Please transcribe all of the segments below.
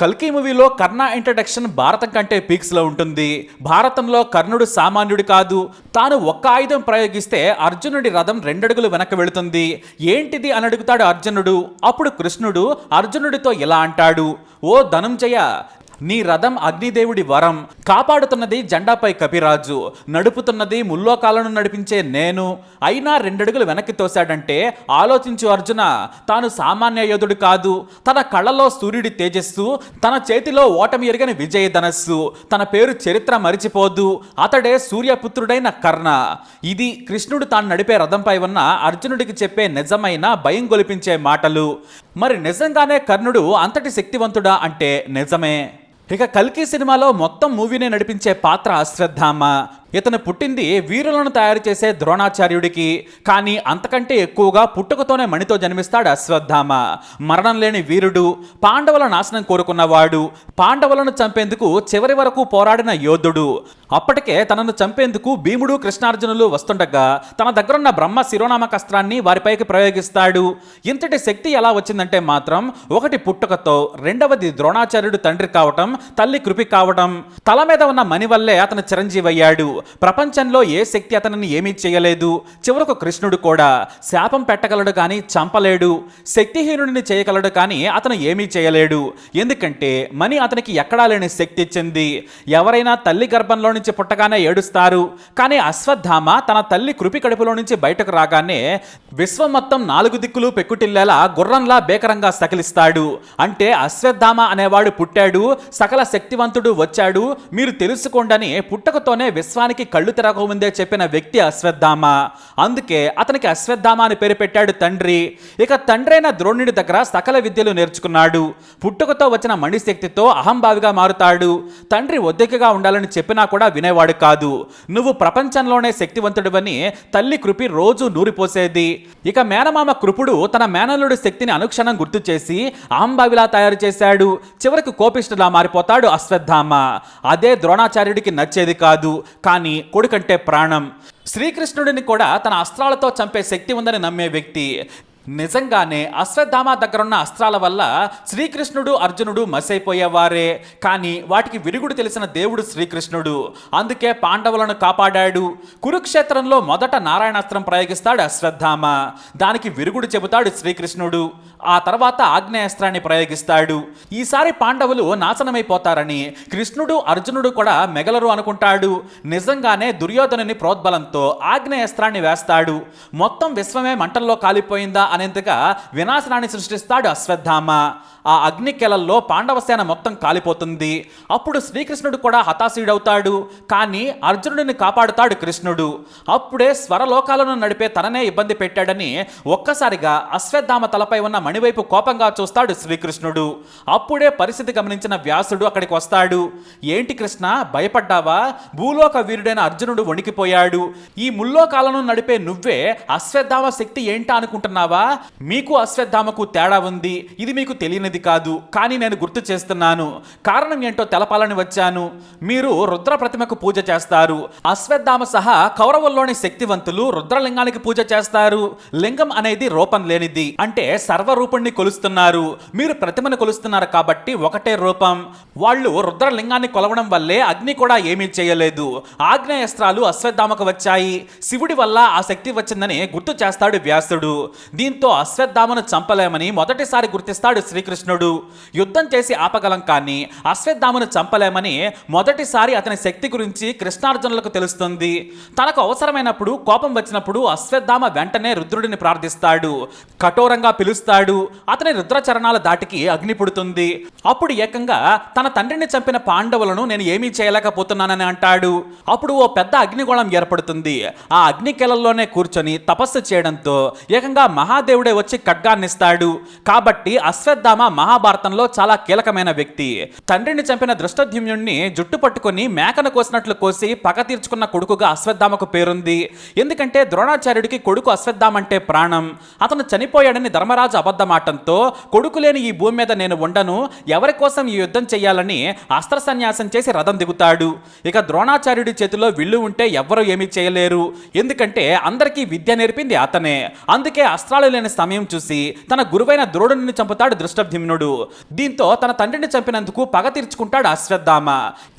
కల్కి మూవీలో కర్ణ ఇంట్రడక్షన్ భారతం కంటే పీక్స్లో ఉంటుంది. భారతంలో కర్ణుడు సామాన్యుడు కాదు. తాను ఒక్క ఆయుధం ప్రయోగిస్తే అర్జునుడి రథం రెండడుగులు వెనక్కి వెళుతుంది. ఏంటిది అని అడుగుతాడు అర్జునుడు. అప్పుడు కృష్ణుడు అర్జునుడితో ఇలా అంటాడు. ఓ ధనుంజయ నీ రథం అగ్నిదేవుడి వరం. కాపాడుతున్నది జెండాపై కపిరాజు. నడుపుతున్నది ముల్లోకాలను నడిపించే నేను. అయినా రెండడుగులు వెనక్కి తోశాడంటే ఆలోచించు అర్జున. తాను సామాన్య యోధుడు కాదు. తన కళ్ళలో సూర్యుడి తేజస్సు. తన చేతిలో ఓటమి ఎరగని విజయ ధనస్సు. తన పేరు చరిత్ర మరిచిపోదు. అతడే సూర్యపుత్రుడైన కర్ణ. ఇది కృష్ణుడు తాను నడిపే రథంపై ఉన్న అర్జునుడికి చెప్పే నిజమైన భయం గొలిపించే మాటలు. మరి నిజంగానే కర్ణుడు అంతటి శక్తివంతుడా అంటే నిజమే. ఇక కల్కి సినిమాలో మొత్తం మూవీని నడిపించే పాత్ర అశ్వత్థామ ఇతను పుట్టింది వీరులను తయారు చేసే ద్రోణాచార్యుడికి కానీ అంతకంటే ఎక్కువగా పుట్టుకతోనే మణితో జన్మిస్తాడు అశ్వత్థామ. మరణం లేని వీరుడు పాండవుల నాశనం కోరుకున్నవాడు పాండవులను చంపేందుకు చివరి వరకు పోరాడిన యోధుడు. అప్పటికే తనను చంపేందుకు భీముడు కృష్ణార్జునులు వస్తుండగా తన దగ్గరున్న బ్రహ్మ శిరోనామకస్త్రాన్ని వారిపైకి ప్రయోగిస్తాడు. ఇంతటి శక్తి ఎలా వచ్చిందంటే మాత్రం ఒకటి పుట్టుకతో రెండవది ద్రోణాచార్యుడు తండ్రి కావటం తల్లి కృపి కావటం. తల మీద ఉన్న మణి వల్లే అతను చిరంజీవి అయ్యాడు ప్రపంచంలో ఏ శక్తి అతనిని ఏమీ చేయలేదు. చివరకు కృష్ణుడు కూడా శాపం పెట్టగలడు కానీ చంపలేడు. శక్తిహీనుడిని చేయగలడు కానీ అతను ఏమీ చేయలేడు. ఎందుకంటే మణి అతనికి ఎక్కడా లేని శక్తి ఇచ్చింది. ఎవరైనా తల్లి గర్భంలో నుంచి పుట్టగానే ఏడుస్తారు. కానీ అశ్వత్థామ తన తల్లి కృపి కడుపులో నుంచి బయటకు రాగానే విశ్వం మొత్తం నాలుగు దిక్కులు పెక్కుటిల్లేలా గుర్రంలా బేకరంగా సకిలిస్తాడు. అంటే అశ్వత్థామ అనేవాడు పుట్టాడు. సకల శక్తివంతుడు వచ్చాడు. మీరు తెలుసుకోండని పుట్టకతోనే విశ్వానికి కళ్ళు తెరకముందే చెప్పిన వ్యక్తి అశ్వత్థామ. అందుకే అతనికి అశ్వత్థామ అని పేరు పెట్టాడు తండ్రి. ఇక తండ్రైన ద్రోణుడి దగ్గర సకల విద్యలు నేర్చుకున్నాడు. పుట్టుకతో వచ్చిన మణిశక్తితో అహంభావిగా మారుతాడు. తండ్రి ఒద్దెకగా ఉండాలని చెప్పినా కూడా వినేవాడు కాదు. నువ్వు ప్రపంచంలోనే శక్తివంతుడివని తల్లి కృపి రోజు నూరిపోసేది. ఇక మేనమామ కృపుడు తన మేనల్లుడి శక్తిని అనుక్షణం గుర్తు చేసి అహంభావిలా తయారు చేశాడు. చివరికి కోపిష్ఠులా మారిపోతాడు అశ్వత్థామ. అదే ద్రోణాచార్యుడికి నచ్చేది కాదు. కానీ కొడుకంటే ప్రాణం. శ్రీకృష్ణుడిని కూడా తన అస్త్రాలతో చంపే శక్తి ఉందని నమ్మే వ్యక్తి. నిజంగానే అశ్వత్థామ దగ్గరున్న అస్త్రాల వల్ల శ్రీకృష్ణుడు అర్జునుడు మసైపోయేవారే. కానీ వాటికి విరుగుడు తెలిసిన దేవుడు శ్రీకృష్ణుడు. అందుకే పాండవులను కాపాడాడు. కురుక్షేత్రంలో మొదట నారాయణాస్త్రం ప్రయోగిస్తాడు అశ్వత్థామ. దానికి విరుగుడు చెబుతాడు శ్రీకృష్ణుడు. ఆ తర్వాత ఆగ్నేయాస్త్రాన్ని ప్రయోగిస్తాడు. ఈసారి పాండవులు నాశనమైపోతారని కృష్ణుడు అర్జునుడు కూడా మెగలరు అనుకుంటాడు. నిజంగానే దుర్యోధనుని ప్రోద్బలంతో ఆగ్నేయాస్త్రాన్ని వేస్తాడు. మొత్తం విశ్వమే మంటల్లో కాలిపోయిందా అనేంతగా వినాశనాన్ని సృష్టిస్తాడు అశ్వత్థామ. ఆ అగ్నికెలల్లో పాండవసేన మొత్తం కాలిపోతుంది. అప్పుడు శ్రీకృష్ణుడు కూడా హతాశీడవుతాడు. కానీ అర్జునుడిని కాపాడుతాడు కృష్ణుడు. అప్పుడే స్వరలోకాలను నడిపే తననే ఇబ్బంది పెట్టాడని ఒక్కసారిగా అశ్వత్థామ తలపై ఉన్న మణివైపు కోపంగా చూస్తాడు శ్రీకృష్ణుడు. అప్పుడే పరిస్థితి గమనించిన వ్యాసుడు అక్కడికి వస్తాడు. ఏంటి కృష్ణ భయపడ్డావా? భూలోక వీరుడైన అర్జునుడు వణికిపోయాడు. ఈ ముల్లోకాలను నడిపే నువ్వే అశ్వత్థామ శక్తి ఏంటా అనుకుంటున్నావా? మీకు అశ్వత్థామకు తేడా ఉంది ఇది మీకు తెలియనిది కాదు కానీ నేను గుర్తు చేస్తున్నాను. కారణం ఏంటో తెలపాలని వచ్చాను. మీరు రుద్ర ప్రతిమకు పూజ చేస్తారు. అశ్వత్థామ సహా కౌరవుల్లోని శక్తివంతులు రుద్రలింగానికి పూజ చేస్తారు. లింగం అనేది రూపం లేనిది. అంటే సర్వరూపుణ్ణి కొలుస్తున్నారు. మీరు ప్రతిమను కొలుస్తున్నారు కాబట్టి ఒకటే రూపం. వాళ్ళు రుద్రలింగాన్ని కొలవడం వల్లే అగ్ని కూడా ఏమీ చేయలేదు. ఆగ్నేయస్త్రాలు అశ్వత్థామకు వచ్చాయి. శివుడి వల్ల ఆ శక్తి వచ్చిందని గుర్తు చేస్తాడు వ్యాసుడు. దీంతో అశ్వత్థామను చంపలేమని మొదటిసారి గుర్తిస్తాడు శ్రీకృష్ణుడు. యుద్ధం చేసి ఆపగలం కానీ అశ్వత్థామను చంపలేమని మొదటిసారి అతని శక్తి గురించి కృష్ణార్జునులకు తెలుస్తుంది. తనకు అవసరమైనప్పుడు కోపం వచ్చినప్పుడు అశ్వత్థామ వెంటనే రుద్రుడిని ప్రార్థిస్తాడు. కఠోరంగా పిలుస్తాడు. అతని రుద్రచరణాల దాటికి అగ్ని పుడుతుంది. అప్పుడు ఏకంగా తన తండ్రిని చంపిన పాండవులను నేను ఏమీ చేయలేకపోతున్నానని అంటాడు. అప్పుడు ఓ పెద్ద అగ్నిగోళం ఏర్పడుతుంది. ఆ అగ్నికెలల్లోనే కూర్చొని తపస్సు చేయడంతో ఏకంగా మహా మహాదేవుడే వచ్చి ఖడ్గాన్నిస్తాడు. కాబట్టి అశ్వత్థామ మహాభారతంలో చాలా కీలకమైన వ్యక్తి. తండ్రిని చంపిన దృష్టద్యుమ్యుణ్ణి జుట్టు పట్టుకొని మేకను కోసినట్లు కోసి పగ తీర్చుకున్న కొడుకుగా అశ్వత్థామకు పేరుంది. ఎందుకంటే ద్రోణాచార్యుడికి కొడుకు అశ్వత్థామ అంటే ప్రాణం. అతను చనిపోయాడని ధర్మరాజు అబద్ధమాటంతో కొడుకు లేని ఈ భూమి మీద నేను ఉండను. ఎవరి కోసం ఈ యుద్ధం చేయాలని అస్త్ర సన్యాసం చేసి రథం దిగుతాడు. ఇక ద్రోణాచార్యుడి చేతిలో విల్లు ఉంటే ఎవ్వరూ ఏమీ చేయలేరు. ఎందుకంటే అందరికీ విద్య నేర్పింది అతనే. అందుకే అస్త్రాలు లేని సమయం చూసి తన గురువైన ద్రోణుని చంపుతాడు దృష్టభ్యుమ్నుడు. దీంతో తన తండ్రిని చంపినందుకు పగ తీర్చుకుంటాడు అశ్వత్థామ.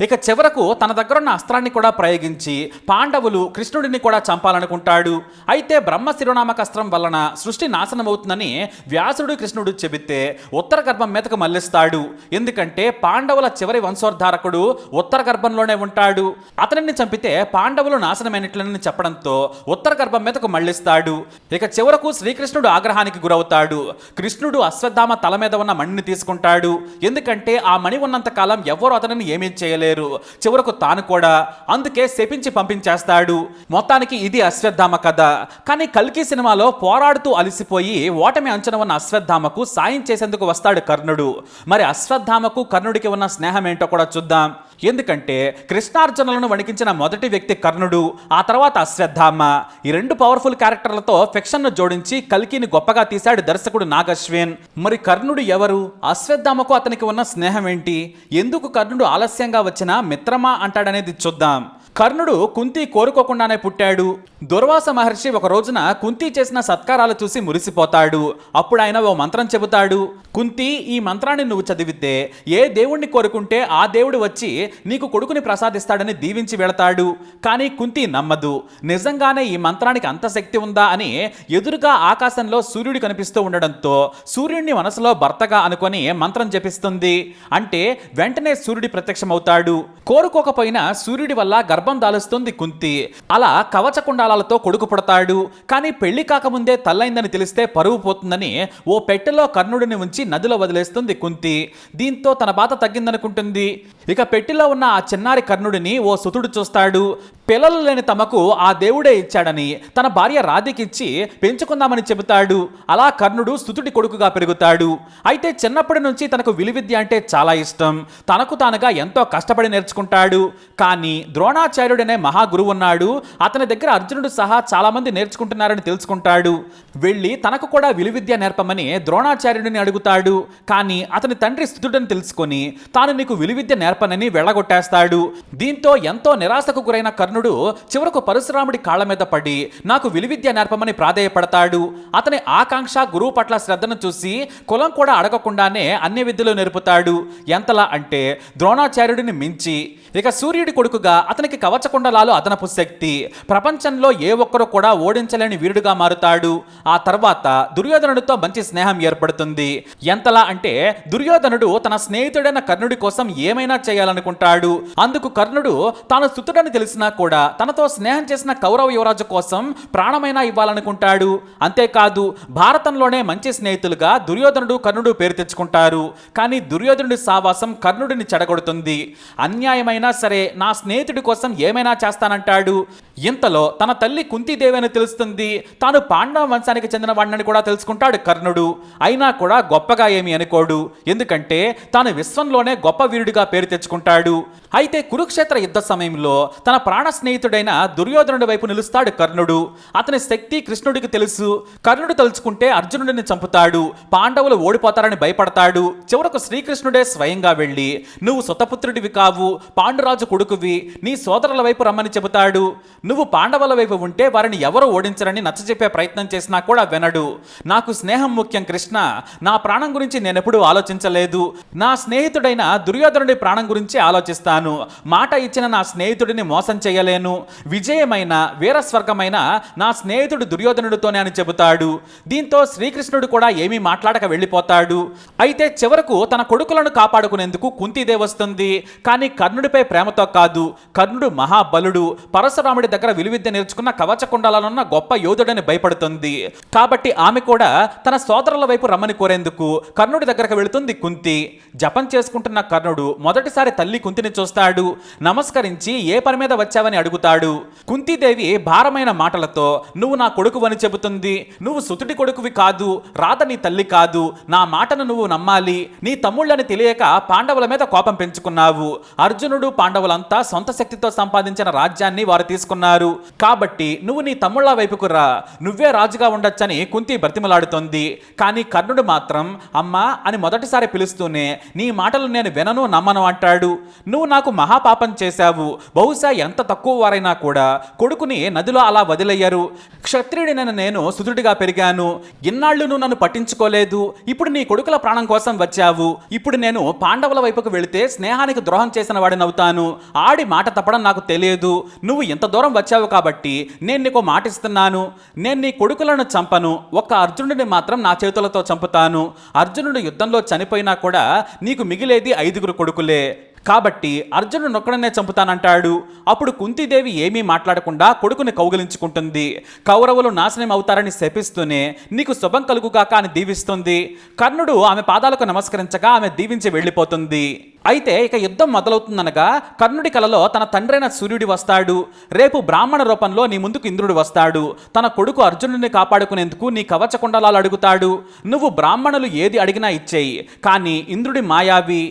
ఇక చివరకు తన దగ్గరున్న అస్త్రాన్ని కూడా ప్రయోగించి పాండవులు కృష్ణుడిని కూడా చంపాలనుకుంటాడు. అయితే బ్రహ్మ శిరోనామక అస్త్రం వలన సృష్టి నాశనమవుతుందని వ్యాసుడు కృష్ణుడు చెబితే ఉత్తర గర్భం మీదకు మళ్ళిస్తాడు. ఎందుకంటే పాండవుల చివరి వంశోద్ధారకుడు ఉత్తర గర్భంలోనే ఉంటాడు. అతనిని చంపితే పాండవులు నాశనమైనట్లని చెప్పడంతో ఉత్తర గర్భం మీదకు మళ్ళిస్తాడు. ఇక చివరకు శ్రీకృష్ణ కృష్ణుడు ఆగ్రహానికి గురవుతాడు. కృష్ణుడు అశ్వత్థామ తల మీద ఉన్న మణిని తీసుకుంటాడు. ఎందుకంటే ఆ మణి ఉన్నంత కాలం ఎవరు అతనిని ఏమీ చేయలేరు. చివరకు తాను కూడా అందుకే శపించి పంపించేస్తాడు. మొత్తానికి ఇది అశ్వత్థామ కథ. కానీ కల్కి సినిమాలో పోరాడుతూ అలసిపోయి ఓటమి అంచన ఉన్న అశ్వత్థామకు సాయం చేసేందుకు వస్తాడు కర్ణుడు. మరి అశ్వత్థామకు కర్ణుడికి ఉన్న స్నేహం ఏంటో కూడా చూద్దాం. ఎందుకంటే కృష్ణార్జునులను వణికించిన మొదటి వ్యక్తి కర్ణుడు ఆ తర్వాత అశ్వత్థామ. ఈ రెండు పవర్ఫుల్ క్యారెక్టర్లతో ఫిక్షన్ను జోడించి కల్కిని గొప్పగా తీశాడు దర్శకుడు నాగశ్వేన్. మరి కర్ణుడు ఎవరు? అశ్వత్థామకు అతనికి ఉన్న స్నేహం ఏంటి ఎందుకు కర్ణుడు ఆలస్యంగా వచ్చినా మిత్రమా అంటాడనేది చూద్దాం. కర్ణుడు కుంతి కోరుకోకుండానే పుట్టాడు. దుర్వాస మహర్షి ఒక రోజున కుంతి చేసిన సత్కారాలు చూసి మురిసిపోతాడు. అప్పుడు ఆయన ఓ మంత్రం చెబుతాడు కుంతి ఈ మంత్రాన్ని నువ్వు చదివితే ఏ దేవుణ్ణి కోరుకుంటే ఆ దేవుడు వచ్చి నీకు కొడుకుని ప్రసాదిస్తాడని దీవించి వెళతాడు. కానీ కుంతి నమ్మదు. నిజంగానే ఈ మంత్రానికి అంత శక్తి ఉందా అని ఎదురుగా ఆకాశంలో సూర్యుడు కనిపిస్తూ ఉండడంతో సూర్యుడిని మనసులో భర్తగా అనుకొని మంత్రం జపిస్తుంది. అంటే వెంటనే సూర్యుడి ప్రత్యక్షమవుతాడు. కోరుకోకపోయినా సూర్యుడి వల్ల గర్భం దాలుస్తుంది కుంతి. అలా కవచకుండా కుండాలతో కొడుకు పుడతాడు. కానీ పెళ్ళి కాకముందే తల్లైందని తెలిస్తే పరువు పోతుందని ఓ పెట్టెలో కర్ణుడిని ఉంచి నదిలో వదిలేస్తుంది కుంతి. దీంతో తన బాధ తగ్గిందనుకుంటుంది. ఇక పెట్టెలో ఉన్న ఆ చిన్నారి కర్ణుడిని ఓ సుతుడు చూస్తాడు. పిల్లలు లేని తమకు ఆ దేవుడే ఇచ్చాడని తన భార్య రాధికిచ్చి పెంచుకుందామని చెబుతాడు. అలా కర్ణుడు స్థుతుడి కొడుకుగా పెరుగుతాడు. అయితే చిన్నప్పటి నుంచి తనకు విలువిద్య అంటే చాలా ఇష్టం. తనకు తానుగా ఎంతో కష్టపడి నేర్చుకుంటాడు. కానీ ద్రోణాచార్యుడనే మహాగురువు ఉన్నాడు. అతని దగ్గర అర్జునుడు సహా చాలామంది నేర్చుకుంటున్నారని తెలుసుకుంటాడు. వెళ్ళి తనకు కూడా విలువిద్య నేర్పమని ద్రోణాచార్యుడిని అడుగుతాడు. కానీ అతని తండ్రి స్థుతుడని తెలుసుకొని తాను నీకు విలువిద్య నేర్పనని వెళ్ళగొట్టేస్తాడు. దీంతో ఎంతో నిరాశకు గురైన కర్ణుడు చివరకు పరశురాముడి కాళ్ళ మీద పడి నాకు విలువిద్య నేర్పమని ప్రాధేయపడతాడు. అతని ఆకాంక్ష గురువు పట్ల శ్రద్ధను చూసి కులం కూడా అడగకుండానే అన్ని విద్యలు నేర్పుతాడు. ఎంతలా అంటే ద్రోణాచార్యుడిని మించి. ఇక సూర్యుడి కొడుకుగా అతనికి కవచకుండలాలు అదనపు శక్తి. ప్రపంచంలో ఏ ఒక్కరు కూడా ఓడించలేని వీరుడుగా మారుతాడు. ఆ తర్వాత దుర్యోధనుడితో మంచి స్నేహం ఏర్పడుతుంది. ఎంతలా అంటే దుర్యోధనుడు తన స్నేహితుడైన కర్ణుడి కోసం ఏమైనా చేయాలనుకుంటాడు. అందుకు కర్ణుడు తాను సుతుడని తెలిసినా కూడా తనతో స్నేహం చేసిన కౌరవ యువరాజు కోసం ప్రాణమైనా ఇవ్వాలనుకుంటాడు. అంతేకాదు భారతంలోనే మంచి స్నేహితులుగా దుర్యోధనుడు కర్ణుడు పేరు తెచ్చుకుంటారు. కానీ దుర్యోధనుడి సావాసం కర్ణుడిని చెడగొడుతుంది. అన్యాయమైనా సరే నా స్నేహితుడి కోసం ఏమైనా చేస్తానంటాడు. ఇంతలో తన తల్లి కుంతీదేవి అని తెలుస్తుంది. తాను పాండవ వంశానికి చెందిన వాడిని కూడా తెలుసుకుంటాడు కర్ణుడు. అయినా కూడా గొప్పగా ఏమి అనుకోడు. ఎందుకంటే తాను విశ్వంలోనే గొప్ప వీరుడిగా పేరు తెచ్చుకుంటాడు. అయితే కురుక్షేత్ర యుద్ధ సమయంలో తన ప్రాణ స్నేహితుడైన దుర్యోధనుడి వైపు నిలుస్తాడు కర్ణుడు. అతని శక్తి కృష్ణుడికి తెలుసు. కర్ణుడు తలుచుకుంటే అర్జునుడిని చంపుతాడు. పాండవులు ఓడిపోతారని భయపడతాడు. చివరకు శ్రీకృష్ణుడే స్వయంగా వెళ్ళి నువ్వు సుతపుత్రుడివి కావు. పాండురాజు కొడుకువి. నీ సోదరుల వైపు రమ్మని చెబుతాడు. నువ్వు పాండవుల వైపు ఉంటే వారిని ఎవరు ఓడించరని నచ్చజెప్పే ప్రయత్నం చేసినా కూడా వినడు. నాకు స్నేహం ముఖ్యం కృష్ణ. నా ప్రాణం గురించి నేనెప్పుడూ ఆలోచించలేదు. నా స్నేహితుడైన దుర్యోధనుడి ప్రాణం గురించి ఆలోచిస్తాను. మాట ఇచ్చిన నా స్నేహితుడిని మోసం చేయలేను. విజయమైన వీరస్వర్గమైన నా స్నేహితుడు దుర్యోధనుడితోనే అని చెబుతాడు. దీంతో శ్రీకృష్ణుడు కూడా ఏమీ మాట్లాడక వెళ్ళిపోతాడు. అయితే చివరకు తన కొడుకులను కాపాడుకునేందుకు కుంతీదే వస్తుంది. కానీ కర్ణుడిపై ప్రేమతో కాదు. కర్ణుడు మహాబలుడు. పరశురాముడి దగ్గర విలువిద్య నేర్చుకున్న కవచకుండాలనున్న గొప్ప యోధుడని భయపడుతుంది. కాబట్టి ఆమె కూడా తన సోదరుల వైపు రమ్మని కోరేందుకు కర్ణుడి దగ్గరకు వెళుతుంది కుంతి. జపం చేసుకుంటున్న కర్ణుడు మొదటిసారి తల్లి కుంతిని చూస్తాడు. నమస్కరించి ఏ పని మీద వచ్చావని అడుగుతాడు. కుంతీదేవి భారమైన మాటలతో నువ్వు నా కొడుకువని చెబుతుంది. నువ్వు సుతుడి కొడుకువి కాదు. రాధ నీ తల్లి కాదు. నా మాటను నువ్వు నమ్మాలి. నీ తమ్ముళ్ళని తెలియక పాండవుల మీద కోపం పెంచుకున్నావు. అర్జునుడు పాండవులంతా సొంత శక్తితో సంపాదించిన రాజ్యాన్ని వారు తీసుకున్నారు. కాబట్టి నువ్వు నీ తమ్ముళ్ళ వైపుకు రా. నువ్వే రాజుగా ఉండొచ్చని కుంతి బ్రతిమలాడుతోంది. కానీ కర్ణుడు మాత్రం అమ్మా అని మొదటిసారి పిలుస్తూనే నీ మాటలు నేను వినను నమ్మను అంటాడు. నువ్వు నాకు మహాపాపం చేశావు. బహుశా ఎంత తక్కువ తక్కువ వారైనా కూడా కొడుకుని నదిలో అలా వదిలయ్యారు క్షత్రియుడినైన నేను సుదృఢిగా పెరిగాను. ఇన్నాళ్ళు నువ్వు నన్ను పట్టించుకోలేదు. ఇప్పుడు నీ కొడుకుల ప్రాణం కోసం వచ్చావు. ఇప్పుడు నేను పాండవుల వైపుకు వెళితే స్నేహానికి ద్రోహం చేసిన వాడినవుతాను ఆడి మాట తప్పడం నాకు తెలియదు. నువ్వు ఇంత దూరం వచ్చావు కాబట్టి నేను నీకు మాట ఇస్తున్నాను నేను నీ కొడుకులను చంపను. ఒక్క అర్జునుడిని మాత్రం నా చేతులతో చంపుతాను. అర్జునుడు యుద్ధంలో చనిపోయినా కూడా నీకు మిగిలేది ఐదుగురు కొడుకులే. కాబట్టి అర్జును నొక్కడనే చంపుతానంటాడు. అప్పుడు కుంతీదేవి ఏమీ మాట్లాడకుండా కొడుకుని కౌగిలించుకుంటుంది. కౌరవులు నాశనం అవుతారని శపిస్తూనే నీకు శుభం కలుగుగాక అని దీవిస్తుంది. కర్ణుడు ఆమె పాదాలకు నమస్కరించగా ఆమె దీవించి వెళ్ళిపోతుంది. అయితే ఇక యుద్ధం మొదలవుతుందనగా కర్ణుడి కలలో తన తండ్రైన సూర్యుడి వస్తాడు. రేపు బ్రాహ్మణ రూపంలో నీ ముందుకు ఇంద్రుడు వస్తాడు. తన కొడుకు అర్జునుడిని కాపాడుకునేందుకు నీ కవచ కుండలాలు అడుగుతాడు. నువ్వు బ్రాహ్మణులు ఏది అడిగినా ఇచ్చేయి. కానీ ఇంద్రుడి మాయావి.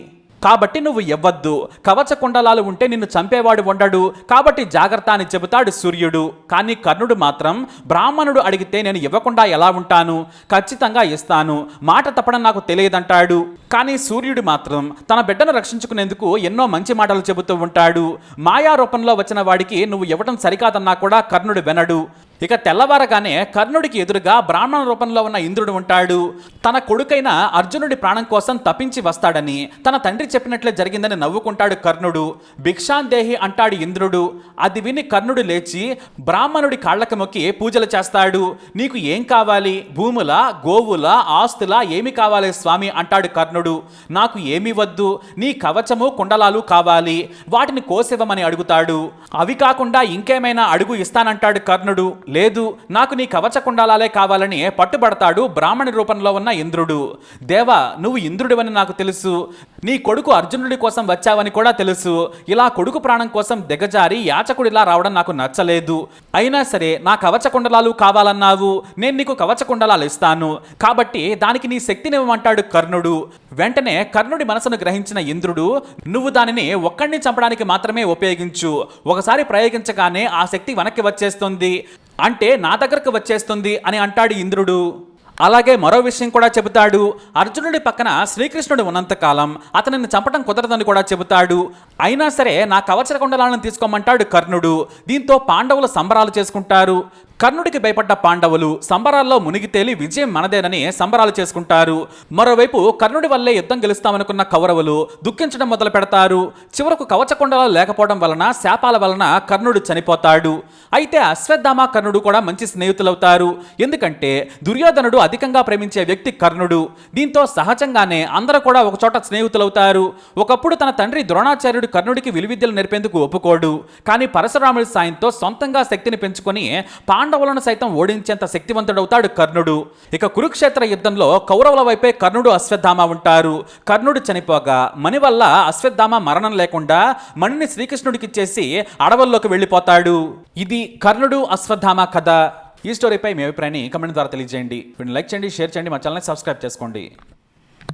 కాబట్టి నువ్వు ఇవ్వద్దు. కవచ కుండలాలు ఉంటే నిన్ను చంపేవాడు ఉండడు. కాబట్టి జాగ్రత్త అని చెబుతాడు సూర్యుడు. కానీ కర్ణుడు మాత్రం బ్రాహ్మణుడు అడిగితే నేను ఇవ్వకుండా ఎలా ఉంటాను? ఖచ్చితంగా ఇస్తాను. మాట తప్పడం నాకు తెలియదంటాడు. కానీ సూర్యుడు మాత్రం తన బిడ్డను రక్షించుకునేందుకు ఎన్నో మంచి మాటలు చెబుతూ ఉంటాడు. మాయా రూపంలో వచ్చిన వాడికి నువ్వు ఇవ్వటం సరికాదన్నా కూడా కర్ణుడు వినడు. ఇక తెల్లవారగానే కర్ణుడికి ఎదురుగా బ్రాహ్మణ రూపంలో ఉన్న ఇంద్రుడు ఉంటాడు. తన కొడుకైన అర్జునుడి ప్రాణం కోసం తప్పించి వస్తాడని తన తండ్రి చెప్పినట్లే జరిగిందని నవ్వుకుంటాడు కర్ణుడు. భిక్షాందేహి అంటాడు ఇంద్రుడు. అది విని కర్ణుడు లేచి బ్రాహ్మణుడి కాళ్ళకు మొక్కి పూజలు చేస్తాడు. నీకు ఏం కావాలి? భూముల? గోవుల? ఆస్తుల? ఏమి కావాలి స్వామి? అంటాడు కర్ణుడు. నాకు ఏమి వద్దు. నీ కవచము కుండలాలు కావాలి. వాటిని కోసివ్వమని అడుగుతాడు. అవి కాకుండా ఇంకేమైనా అడుగు ఇస్తానంటాడు కర్ణుడు. లేదు నాకు నీ కవచ కుండలాలే కావాలని పట్టుబడతాడు బ్రాహ్మణి రూపంలో ఉన్న ఇంద్రుడు. దేవా నువ్వు ఇంద్రుడివని నాకు తెలుసు. నీ కొడుకు అర్జునుడి కోసం వచ్చావని కూడా తెలుసు. ఇలా కొడుకు ప్రాణం కోసం దిగజారి యాచకుడిలా రావడం నాకు నచ్చలేదు. అయినా సరే నా కవచ కుండలాలు కావాలన్నావు. నేను నీకు కవచ కుండలాలు ఇస్తాను. కాబట్టి దానికి నీ శక్తినివ్వమంటాడు కర్ణుడు. వెంటనే కర్ణుడి మనసును గ్రహించిన ఇంద్రుడు నువ్వు దానిని ఒక్కడిని చంపడానికి మాత్రమే ఉపయోగించు. ఒకసారి ప్రయోగించగానే ఆ శక్తి వెనక్కి వచ్చేస్తుంది. అంటే నా దగ్గరకు వచ్చేస్తుంది అని అంటాడు ఇంద్రుడు. అలాగే మరో విషయం కూడా చెబుతాడు. అర్జునుడి పక్కన శ్రీకృష్ణుడు ఉన్నంతకాలం అతనిని చంపడం కుదరదని కూడా చెబుతాడు. అయినా సరే నా కవచ కుండలాలను తీసుకోమంటాడు కర్ణుడు. దీంతో పాండవులు సంబరాలు చేసుకుంటారు. కర్ణుడికి భయపడ్డ పాండవులు సంబరాల్లో మునిగి తేలి విజయం మనదేనని సంబరాలు చేసుకుంటారు. మరోవైపు కర్ణుడి వల్లే యుద్ధం గెలుస్తామనుకున్న కౌరవులు దుఃఖించడం మొదలు పెడతారు. చివరకు కవచకుండలో లేకపోవడం వలన శాపాల వలన కర్ణుడు చనిపోతాడు. అయితే అశ్వత్థామ కర్ణుడు కూడా మంచి స్నేహితులవుతారు. ఎందుకంటే దుర్యోధనుడు అధికంగా ప్రేమించే వ్యక్తి కర్ణుడు. దీంతో సహజంగానే అందరూ కూడా ఒకచోట స్నేహితులవుతారు. ఒకప్పుడు తన తండ్రి ద్రోణాచార్యుడు కర్ణుడికి విలువిద్యలు నేర్పేందుకు ఒప్పుకోడు. కానీ పరశురాముడి సాయంతో సొంతంగా శక్తిని పెంచుకొని పా పాండవులను సైతం ఓడించేంత శక్తివంతుడవుతాడు కర్ణుడు. ఇక కురుక్షేత్ర యుద్ధంలో కౌరవుల వైపే కర్ణుడు అశ్వత్థామ ఉంటారు. కర్ణుడు చనిపోగా మణి వల్ల అశ్వత్థామ మరణం లేకుండా మణిని శ్రీకృష్ణుడికిచ్చేసి అడవుల్లోకి వెళ్ళిపోతాడు. ఇది కర్ణుడు అశ్వత్థామ కథ. ఈ స్టోరీపై మీ అభిప్రాయాన్ని కమెంట్ ద్వారా తెలియజేయండి. వీడిని లైక్ చేయండి షేర్ చేయండి మా ఛానల్ని సబ్స్క్రైబ్ చేసుకోండి.